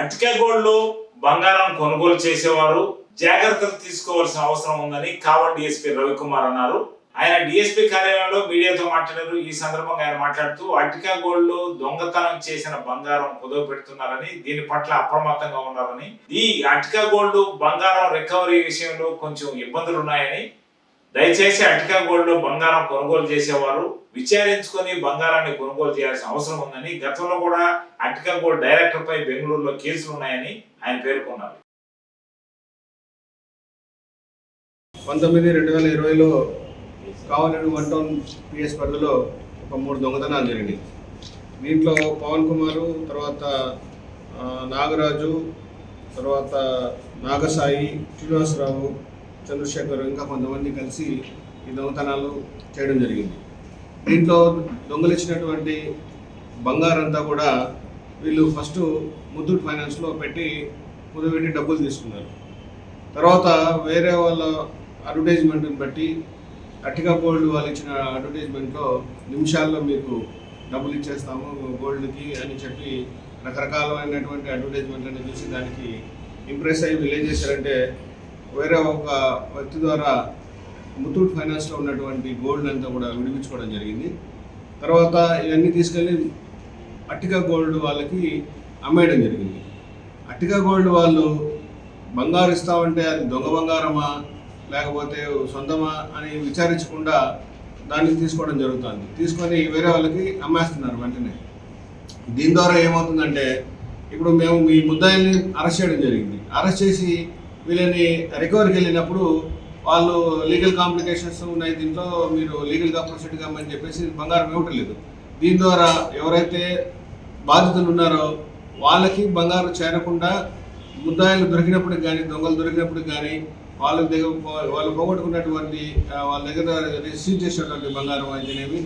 Urtica గోల్డ్లో బంగారం కొనుగోలు చేసేవారు. జాగ్రత్తలు తీసుకోవాల్సిన అవసరం ఉందని కావల్ డిఎస్పీ రవికుమార్ అన్నారు. ఆయన డిఎస్పీ కార్యాలయంలో మీడియాతో మాట్లాడారు. ఈ సందర్భంగా ఆయన మాట్లాడుతూ అటికా గోల్డ్లో దొంగతనం చేసిన బంగారం కుదవ పెడుతున్నారని దీని పట్ల అప్రమత్తంగా ఉన్నారని ఈ అటికా గోల్డ్ బంగారం రికవరీ విషయంలో కొంచెం ఇబ్బందులు ఉన్నాయని దయచేసి అటికా గోల్డ్లో బంగారం కొనుగోలు చేసేవారు. విచారించుకొని బంగారాన్ని కొనుగోలు చేయాల్సిన అవసరం ఉందని గతంలో కూడా అటికా గోల్డ్ డైరెక్టర్ పై బెంగళూరులో కేసులు ఉన్నాయని ఆయన పేర్కొన్నారు. పంతొమ్మిది రెండు వేల ఇరవైలో కావలేడు వన్ టౌన్ పిఎస్ పరిధిలో ఒక మూడు దొంగతనాలు జరిగినాయి. దీంట్లో పవన్ కుమారు తర్వాత నాగరాజు తర్వాత నాగసాయి శ్రీనివాసరావు చంద్రశేఖర్ ఇంకా కొంతమంది కలిసి ఈ దొంగతనాలు చేయడం జరిగింది. దీంట్లో దొంగలిచ్చినటువంటి బంగారంతా కూడా వీళ్ళు ఫస్ట్ ముత్తూట్ ఫైనాన్స్లో పెట్టి కుదబెట్టి డబ్బులు తీసుకున్నారు. తర్వాత వేరే వాళ్ళ అడ్వర్టైజ్మెంట్ని బట్టి అట్టిగా గోల్డ్ వాళ్ళు ఇచ్చిన అడ్వర్టైజ్మెంట్లో నిమిషాల్లో మీకు డబ్బులు ఇచ్చేస్తాము గోల్డ్కి అని చెప్పి రకరకాలమైనటువంటి అడ్వర్టైజ్మెంట్లను చూసి దానికి ఇంప్రెస్ అయ్యి వీళ్ళు ఏం చేశారంటే వేరే ఒక వ్యక్తి ద్వారా ముత్తూట్ ఫైనాన్స్లో ఉన్నటువంటి గోల్డ్ అంతా కూడా విడిపించుకోవడం జరిగింది. తర్వాత ఇవన్నీ తీసుకెళ్ళి అట్టిగా గోల్డ్ వాళ్ళకి అమ్మేయడం జరిగింది. అట్టిగా గోల్డ్ వాళ్ళు బంగారు ఇస్తామంటే అది దొంగ బంగారమా లేకపోతే సొంతమా అని విచారించకుండా దాన్ని తీసుకోవడం జరుగుతుంది. తీసుకొని వేరే వాళ్ళకి అమ్మేస్తున్నారు వెంటనే. దీని ద్వారా ఏమవుతుందంటే ఇప్పుడు మేము ఈ ముద్దాయిల్ని అరెస్ట్ చేయడం జరిగింది. అరెస్ట్ చేసి వీళ్ళని రికవరీకి వెళ్ళినప్పుడు వాళ్ళు లీగల్ కాంప్లికేషన్స్ ఉన్నాయి దీంట్లో మీరు లీగల్గా ప్రొసీడ్ కామని చెప్పేసి బంగారం ఇవ్వటం లేదు. దీని ద్వారా ఎవరైతే బాధితులు ఉన్నారో వాళ్ళకి బంగారం చేరకుండా ముద్దాయిలు దొరికినప్పటికి కానీ దొంగలు దొరికినప్పుడు కానీ వాళ్ళ దగ్గర వాళ్ళు పోగొట్టుకున్నటువంటి వాళ్ళ దగ్గర రిసీవ్ చేసినటువంటి బంగారం అయితేనేమి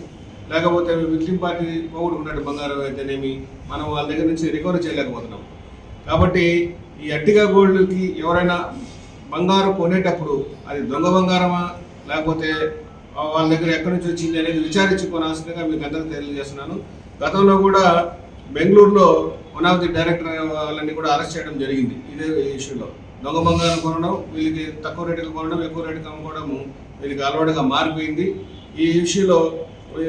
లేకపోతే విక్టిమ్ పార్టీ పోగొట్టుకున్నట్టు బంగారం అయితేనేమి మనం వాళ్ళ దగ్గర నుంచి రికవరీ చేయలేకపోతున్నాం. కాబట్టి ఈ అట్టిగా గోల్డ్కి ఎవరైనా బంగారం కొనేటప్పుడు అది దొంగ బంగారమా? లేకపోతే వాళ్ళ దగ్గర ఎక్కడి నుంచి వచ్చింది అనేది విచారించుకోనాల్సిందిగా మీకు అందరికీ తెలియజేస్తున్నాను. గతంలో కూడా బెంగళూరులో వన్ ఆఫ్ ది డైరెక్టర్ వాళ్ళని కూడా అరెస్ట్ చేయడం జరిగింది ఇదే ఇష్యూలో. దొంగ బంగారం కొనడం వీళ్ళకి తక్కువ రేటుకి కొనడం ఎక్కువ రేటుకి అమ్ముకోవడము వీళ్ళకి అలవాటుగా మారిపోయింది. ఈ ఇష్యూలో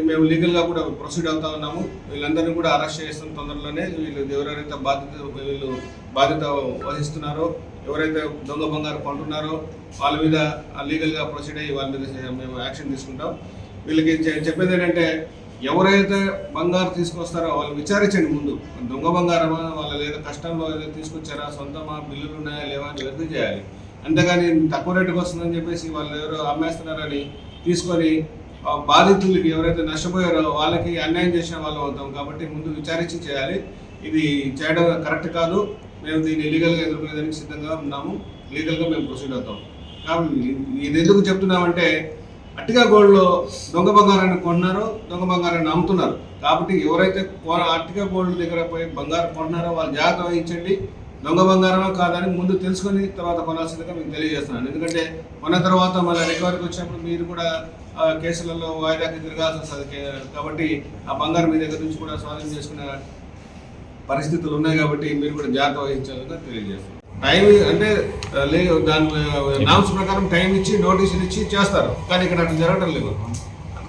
మేము లీగల్గా కూడా ప్రొసీడ్ అవుతా ఉన్నాము. వీళ్ళందరినీ కూడా అరెస్ట్ చేస్తున్న తొందరలోనే. వీళ్ళు ఎవరెవరైతే బాధ్యత వీళ్ళు బాధ్యత వహిస్తున్నారో ఎవరైతే దొంగ బంగారం కొంటున్నారో వాళ్ళ మీద లీగల్గా ప్రొసీడ్ అయ్యి వాళ్ళ మీద మేము యాక్షన్ తీసుకుంటాం. వీళ్ళకి చెప్పేది ఏంటంటే ఎవరైతే బంగారు తీసుకొస్తారో వాళ్ళు విచారించండి ముందు. దొంగ బంగారమా వాళ్ళ లేదా కష్టంలో ఏదో తీసుకొచ్చారా సొంతమా బిల్లులు ఉన్నాయా లేవా అని వెరిఫై చేయాలి. అంతేగాని తక్కువ రేటుకి వస్తుందని చెప్పేసి వాళ్ళు ఎవరో అమ్మేస్తున్నారని తీసుకొని బాధితులకి ఎవరైతే నష్టపోయారో వాళ్ళకి అన్యాయం చేసిన వాళ్ళు అవుతాం. కాబట్టి ముందు విచారించి చేయాలి. ఇది చేయడం కరెక్ట్ కాదు. మేము దీన్ని లీగల్గా ఎదుర్కొనేదానికి సిద్ధంగా ఉన్నాము. లీగల్గా మేము ప్రొసీడ్ అవుతాం. కాబట్టి ఇది ఎందుకు చెప్తున్నామంటే అట్టిగా గోల్డ్లో దొంగ బంగారాన్ని కొన్నారో దొంగ బంగారాన్ని అమ్ముతున్నారు. కాబట్టి ఎవరైతే కొన- అట్టిగా గోల్డ్ దగ్గర పోయి బంగారం కొన్నారో వాళ్ళు జాగ్రత్త వహించండి. దొంగ బంగారమా కాదని ముందు తెలుసుకొని తర్వాత కొనాల్సిందిగా మీకు తెలియజేస్తున్నాను. ఎందుకంటే కొన్న తర్వాత మళ్ళీ రికవరీకి వచ్చినప్పుడు మీరు కూడా కేసులలో వాయిదాకి తిరగాల్సి వస్తుంది కాబట్టి ఆ బంగారం మీ దగ్గర నుంచి కూడా స్వాధీనం చేసుకునే పరిస్థితులు ఉన్నాయి కాబట్టి మీరు కూడా జాగ్రత్త వహించాలని తెలియజేస్తారు టైం అంటే లేదు దాని నామ్స్ ప్రకారం టైం ఇచ్చి నోటీసులు ఇచ్చి చేస్తారు. కానీ ఇక్కడ అట్లా జరగడం లేదు.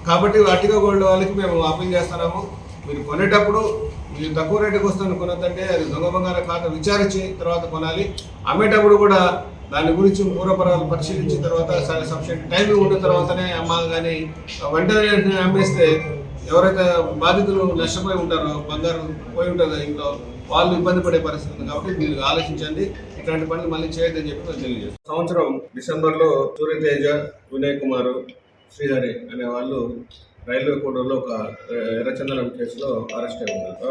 కాబట్టి అటిగా గోల్డ్ వాళ్ళకి మేము అప్పీల్ చేస్తున్నాము. మీరు కొనేటప్పుడు మీరు తక్కువ రేటుకి వస్తాను కొనొద్దంటే అది దొంగ బంగారం కాక విచారించి తర్వాత కొనాలి. అమ్మేటప్పుడు కూడా దాని గురించి పూర్వపరాలు పరిశీలించిన తర్వాత సఫిషియెంట్ టైం ఉన్న తర్వాతనే అమ్మాలి కానీ వెంటనే అమ్మేస్తే ఎవరైతే బాధితులు నష్టపోయి ఉంటారో బంగారం పోయి ఉంటారో ఇంట్లో వాళ్ళు ఇబ్బంది పడే పరిస్థితి ఉంది కాబట్టి మీరు ఆలోచించండి. ఇట్లాంటి పనులు మళ్ళీ చేయొద్దని చెప్పి మేము సంవత్సరం డిసెంబర్లో సూర్యతేజ వినయ్ కుమార్ శ్రీహరి అనే వాళ్ళు రైల్వే కోడూరులో ఒక ఎర్రచందనం కేసులో అరెస్ట్ అయి ఉన్నారు ఆ,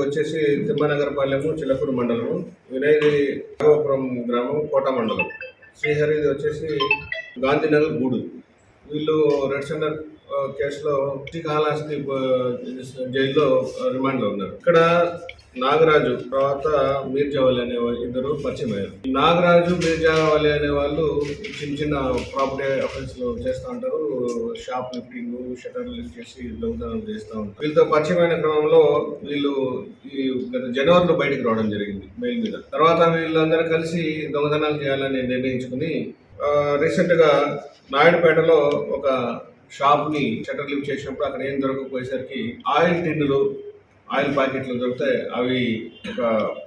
వచ్చేసి తిమ్మనగరపాలెము చిలకూరు మండలము వినయది రాఘవపురం గ్రామం కోట మండలం. శ్రీహరిది వచ్చేసి గాంధీనగర్ గూడు. వీళ్ళు రెడ్ సెంటర్ కేసులో కాళహస్తి జైల్లో రిమాండ్లో ఉన్నారు. ఇక్కడ నాగరాజు తర్వాత మీర్జావలి అనే ఇద్దరు పరిచయం అయ్యారు. నాగరాజు మీర్జావలి అనే వాళ్ళు చిన్న చిన్న ప్రాపర్టీ అఫెన్స్ చేస్తూ ఉంటారు. షాప్ లిఫ్టింగ్ షటర్ లిఫ్ట్ చేసి దొంగతనం చేస్తూ ఉంటారు. వీళ్ళతో పరిచయమైన క్రమంలో వీళ్ళు ఈ గత జనవరిలో బయటికి రావడం జరిగింది మెయిల్ మీద. తర్వాత వీళ్ళందరూ కలిసి దొంగతనాలు చేయాలని నిర్ణయించుకుని రీసెంట్గా నాయుడుపేటలో ఒక షాప్ని షటర్ లిఫ్ట్ చేసినప్పుడు అక్కడ ఏం దొరకకపోయేసరికి ఆయిల్ టిన్నులు ఆయిల్ ప్యాకెట్లు దొరికితే అవి ఒక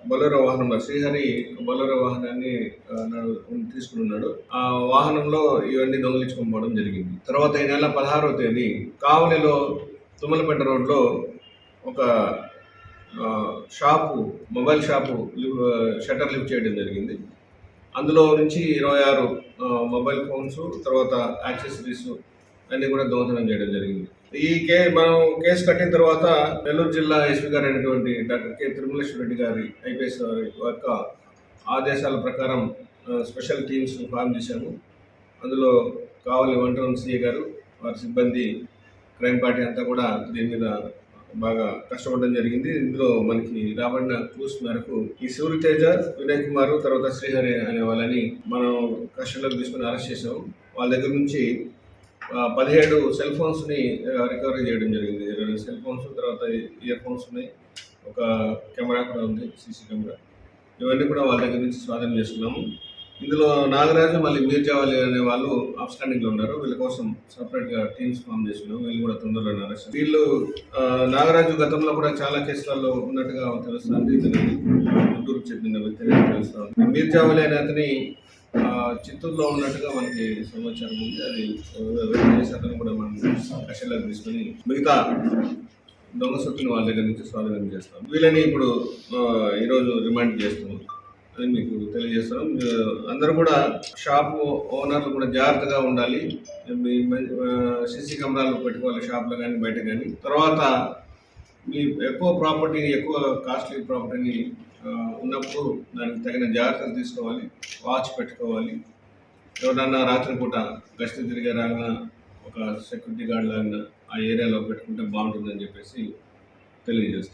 బొలెరో వాహనంలో శ్రీహరి బొలెరో వాహనాన్ని తీసుకున్నాడు నడు- తీసుకుని ఉన్నాడు ఆ వాహనంలో ఇవన్నీ దొంగిలించుకొని పోవడం జరిగింది. తర్వాత ఈ నెల పదహారవ తేదీ కావలిలో తుమ్మలపేట రోడ్లో ఒక షాపు మొబైల్ షాపు లివ్- షట్టర్ లిఫ్ట్ చేయడం జరిగింది. అందులో నుంచి ఇరవై ఆరు మొబైల్ ఫోన్స్ తర్వాత యాక్సెసరీస్ అన్ని కూడా దొంగతనం చేయడం జరిగింది. ఈ కే మనం కేసు కట్టిన తర్వాత నెల్లూరు జిల్లా ఎస్పీ గారు అయినటువంటి డాక్టర్ కె. తిరుమలేశ్వర రెడ్డి గారి ఐపీఎస్ యొక్క ఆదేశాల ప్రకారం స్పెషల్ టీమ్స్ ఫామ్ చేశాము. అందులో కావలి వన్ టౌన్ సిఏ గారు వారి సిబ్బంది క్రైమ్ పార్టీ అంతా కూడా దీని మీద బాగా కష్టపడడం జరిగింది. ఇందులో మనకి రాబడిన క్లూస్ మేరకు ఈ సూర్యతేజ వినయ్ కుమార్ తర్వాత శ్రీహరి అనే వాళ్ళని మనం కస్టడీలోకి తీసుకుని అరెస్ట్ చేసాం వాళ్ళ దగ్గర నుంచి పదిహేడు సెల్ ఫోన్స్ని రికవరీ చేయడం జరిగింది. రెండు సెల్ ఫోన్స్ తర్వాత ఇయర్ ఫోన్స్ ఉన్నాయి. ఒక కెమెరా కూడా ఉంది సీసీ కెమెరా ఇవన్నీ కూడా వాళ్ళ దగ్గర నుంచి స్వాధీనం చేసుకున్నాము. ఇందులో నాగరాజు మళ్ళీ మీర్జావాలి అనే వాళ్ళు అప్స్టాండింగ్లో ఉన్నారు. వీళ్ళ కోసం సపరేట్గా టీమ్స్ ఫామ్ చేసుకున్నాం వీళ్ళు కూడా తొందరలో అరెస్ట్ వీళ్ళు నాగరాజు గతంలో కూడా చాలా కేసులలో ఉన్నట్టుగా తెలుస్తుంది. ఇతని గుంటూరుకు చెందిన వ్యక్తి తెలుస్తుంది. మీర్జావాలి అనే అతని చిత్తూరులో ఉన్నట్టుగా మనకి సమాచారం ఉంది. అది వెరిఫై అతను కూడా మనం కషన్లోకి తీసుకొని మిగతా దొంగ సొత్తుని వాళ్ళ దగ్గర నుంచి స్వాధీనం చేస్తాం. వీళ్ళని ఇప్పుడు ఈరోజు రిమాండ్ చేస్తున్నాం అని మీకు తెలియజేస్తాం అందరూ కూడా షాప్ ఓనర్లు కూడా జాగ్రత్తగా ఉండాలి. మీ సీసీ కెమెరాలు పెట్టుకోవాలి షాప్లో కానీ బయట కానీ. తర్వాత మీ ఎక్కువ ప్రాపర్టీ ఎక్కువ కాస్ట్లీ ప్రాపర్టీని ఉన్నప్పుడు దానికి తగిన జాగ్రత్తలు తీసుకోవాలి వాచ్ పెట్టుకోవాలి. ఎవరన్నా రాత్రిపూట గస్తీ తిరిగే రాగా ఒక సెక్యూరిటీ గార్డ్ లాగా ఆ ఏరియాలో పెట్టుకుంటే బాగుంటుందని చెప్పేసి తెలియజేస్తాం.